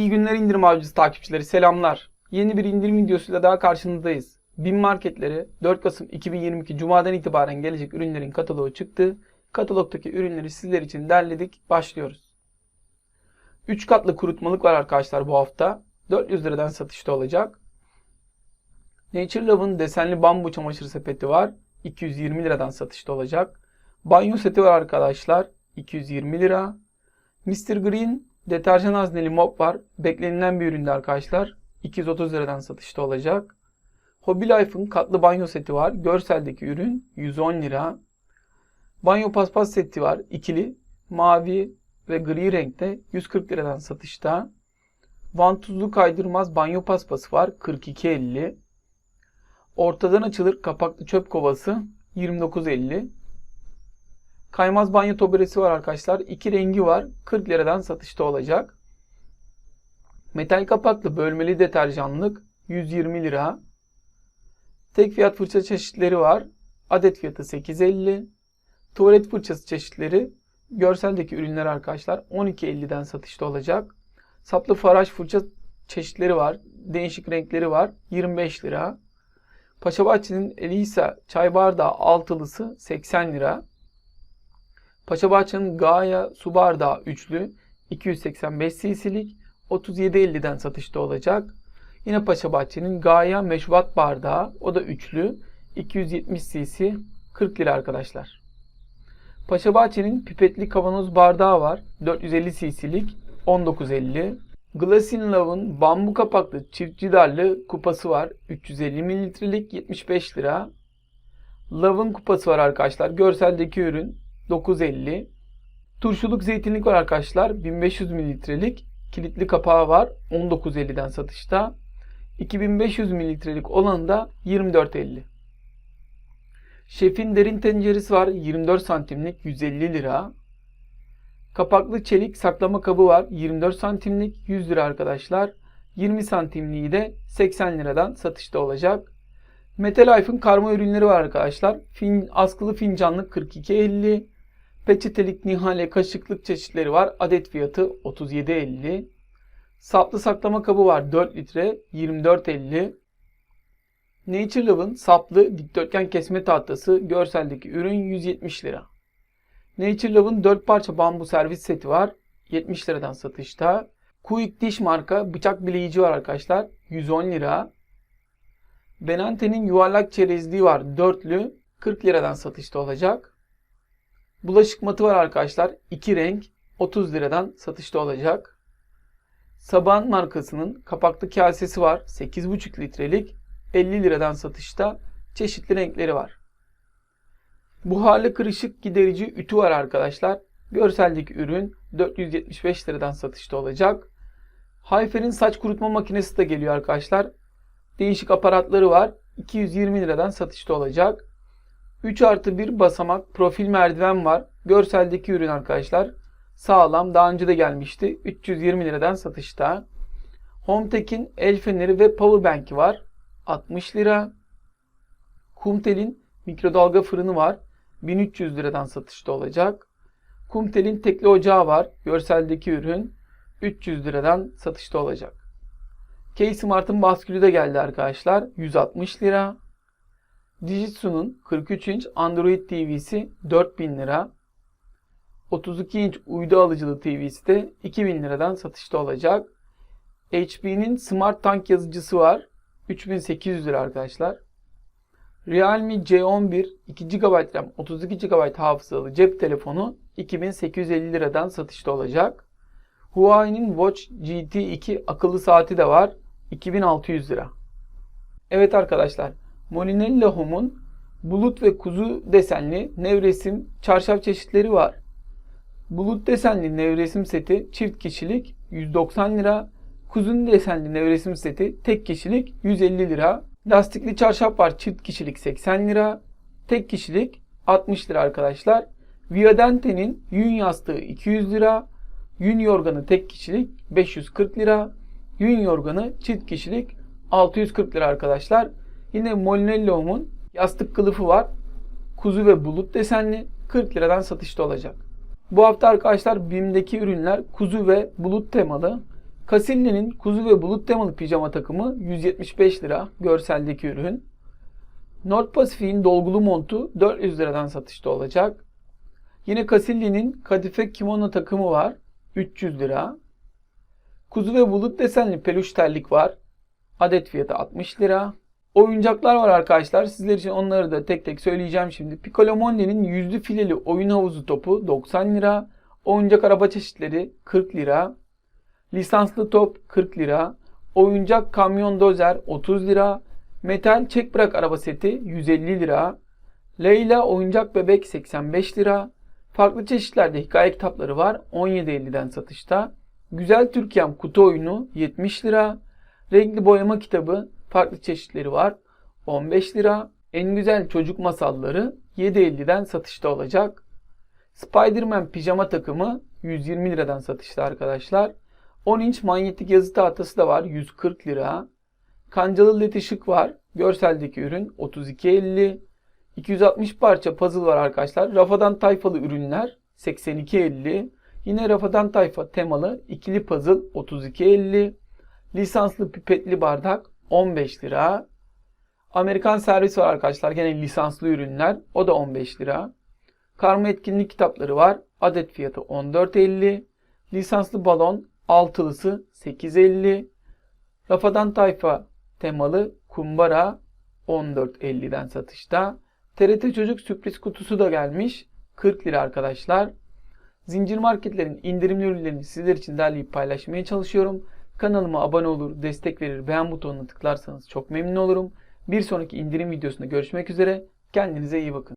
İyi günler indirim avcısı takipçileri selamlar. Yeni bir indirim videosuyla daha karşınızdayız. BİM marketleri 4 Kasım 2022 Cuma'dan itibaren gelecek ürünlerin kataloğu çıktı. Katalogdaki ürünleri sizler için derledik. Başlıyoruz. 3 katlı kurutmalık var arkadaşlar bu hafta. 400 liradan satışta olacak. Nature Love'ın desenli bambu çamaşır sepeti var. 220 liradan satışta olacak. Banyo seti var arkadaşlar. 220 lira. Mr. Green deterjan hazneli mop var. Beklenilen bir üründe arkadaşlar. 230 liradan satışta olacak. Hobby Life'ın katlı banyo seti var. Görseldeki ürün 110 lira. Banyo paspas seti var. ikili mavi ve gri renkte 140 liradan satışta. Vantuzlu kaydırmaz banyo paspası var. 42.50. Ortadan açılır kapaklı çöp kovası 29.50. Kaymaz banyo toberesi var arkadaşlar. İki rengi var. 40 liradan satışta olacak. Metal kapaklı bölmeli deterjanlık 120 lira. Tek fiyat fırça çeşitleri var. Adet fiyatı 8.50. Tuvalet fırçası çeşitleri görseldeki ürünler arkadaşlar 12.50'den satışta olacak. Saplı faraj fırça çeşitleri var. Değişik renkleri var. 25 lira. Paşabahçe'nin Elisa çay bardağı altılısı 80 lira. Paşabahçe'nin Gaia su bardağı üçlü 285 cc'lik 37.50'den satışta olacak. Yine Paşabahçe'nin Gaia meşrubat bardağı o da üçlü 270 cc 40 lira arkadaşlar. Paşabahçe'nin pipetli kavanoz bardağı var 450 cc'lik 19.50. Glasin Love'ın bambu kapaklı çift cidarlı kupası var 350 mililitrelik 75 lira. Love'ın kupası var arkadaşlar görseldeki ürün 9.50. Turşuluk zeytinlik var arkadaşlar. 1500 mililitrelik kilitli kapağı var. 19.50'den satışta. 2500 mililitrelik olanı da 24.50. Şefin derin tenceresi var. 24 santimlik 150 lira. Kapaklı çelik saklama kabı var. 24 santimlik 100 lira arkadaşlar. 20 santimliği de 80 liradan satışta olacak. Metalife'ın karma ürünleri var arkadaşlar. Fin, askılı fincanlık 42.50. Peçetelik nihale kaşıklık çeşitleri var. Adet fiyatı 37.50. Saplı saklama kabı var 4 litre 24.50. Nature Love'ın saplı dikdörtgen kesme tahtası görseldeki ürün 170 lira. Nature Love'ın 4 parça bambu servis seti var. 70 liradan satışta. Quick Dish marka bıçak bileyici var arkadaşlar. 110 lira. Benante'nin yuvarlak çerezliği var. Dörtlü 40 liradan satışta olacak. Bulaşık matı var arkadaşlar. 2 renk 30 liradan satışta olacak. Saban markasının kapaklı kasesi var. 8,5 litrelik 50 liradan satışta. Çeşitli renkleri var. Buharlı kırışık giderici ütü var arkadaşlar. Görseldeki ürün 475 liradan satışta olacak. Hayfer'in saç kurutma makinesi de geliyor arkadaşlar. Değişik aparatları var. 220 liradan satışta olacak. 3 artı 1 basamak profil merdiven var. Görseldeki ürün arkadaşlar. Sağlam. Daha önce de gelmişti. 320 liradan satışta. Hometek'in el feneri ve powerbank'i var. 60 lira. Kumtel'in mikrodalga fırını var. 1300 liradan satışta olacak. Kumtel'in tekli ocağı var. Görseldeki ürün 300 liradan satışta olacak. K-Smart'ın baskülü de geldi arkadaşlar. 160 lira. Dijitsu'nun 43 inç Android TV'si 4000 lira. 32 inç uydu alıcılı TV'si de 2000 liradan satışta olacak. HP'nin Smart Tank yazıcısı var. 3800 lira arkadaşlar. Realme C11 2 GB RAM 32 GB hafızalı cep telefonu 2850 liradan satışta olacak. Huawei'nin Watch GT2 akıllı saati de var. 2600 lira. Evet arkadaşlar. Molinelli Home'un bulut ve kuzu desenli nevresim çarşaf çeşitleri var. Bulut desenli nevresim seti çift kişilik 190 lira. Kuzu desenli nevresim seti tek kişilik 150 lira. Lastikli çarşaf var çift kişilik 80 lira. Tek kişilik 60 lira arkadaşlar. Viadente'nin yün yastığı 200 lira. Yün yorganı tek kişilik 540 lira. Yün yorganı çift kişilik 640 lira arkadaşlar. Yine Molinelli Home'un yastık kılıfı var. Kuzu ve bulut desenli 40 liradan satışta olacak. Bu hafta arkadaşlar BİM'deki ürünler kuzu ve bulut temalı. Casilli'nin kuzu ve bulut temalı pijama takımı 175 lira görseldeki ürün. North Pacific'in dolgulu montu 400 liradan satışta olacak. Yine Casilli'nin kadife kimono takımı var 300 lira. Kuzu ve bulut desenli peluş terlik var. Adet fiyatı 60 lira. Oyuncaklar var arkadaşlar. Sizler için onları da tek tek söyleyeceğim şimdi. Piccolo Mondi'nin yüzlü fileli oyun havuzu topu 90 lira. Oyuncak araba çeşitleri 40 lira. Lisanslı top 40 lira. Oyuncak kamyon dozer 30 lira. Metal çek bırak araba seti 150 lira. Leyla oyuncak bebek 85 lira. Farklı çeşitlerde hikaye kitapları var 17.50'den satışta. Güzel Türkiye'm kutu oyunu 70 lira. Renkli boyama kitabı farklı çeşitleri var 15 lira. En güzel çocuk masalları 7.50'den satışta olacak. Spider-Man pijama takımı 120 liradan satışta arkadaşlar. 10 inç manyetik yazı tahtası da var 140 lira. Kancalı led ışık var. Görseldeki ürün 32.50. 260 parça puzzle var arkadaşlar. Rafadan tayfalı ürünler 82.50. Yine Rafadan tayfa temalı ikili puzzle 32.50. Lisanslı pipetli bardak 15 lira. Amerikan servis var arkadaşlar. Gene lisanslı ürünler. O da 15 lira. Karma etkinlik kitapları var. Adet fiyatı 14.50. Lisanslı balon altılısı 8.50. Rafadan tayfa temalı kumbara 14.50'den satışta. TRT Çocuk sürpriz kutusu da gelmiş. 40 lira arkadaşlar. Zincir marketlerin indirimli ürünlerini sizler için derleyip paylaşmaya çalışıyorum. Kanalıma abone olur, destek verir, beğen butonuna tıklarsanız çok memnun olurum. Bir sonraki indirim videosunda görüşmek üzere. Kendinize iyi bakın.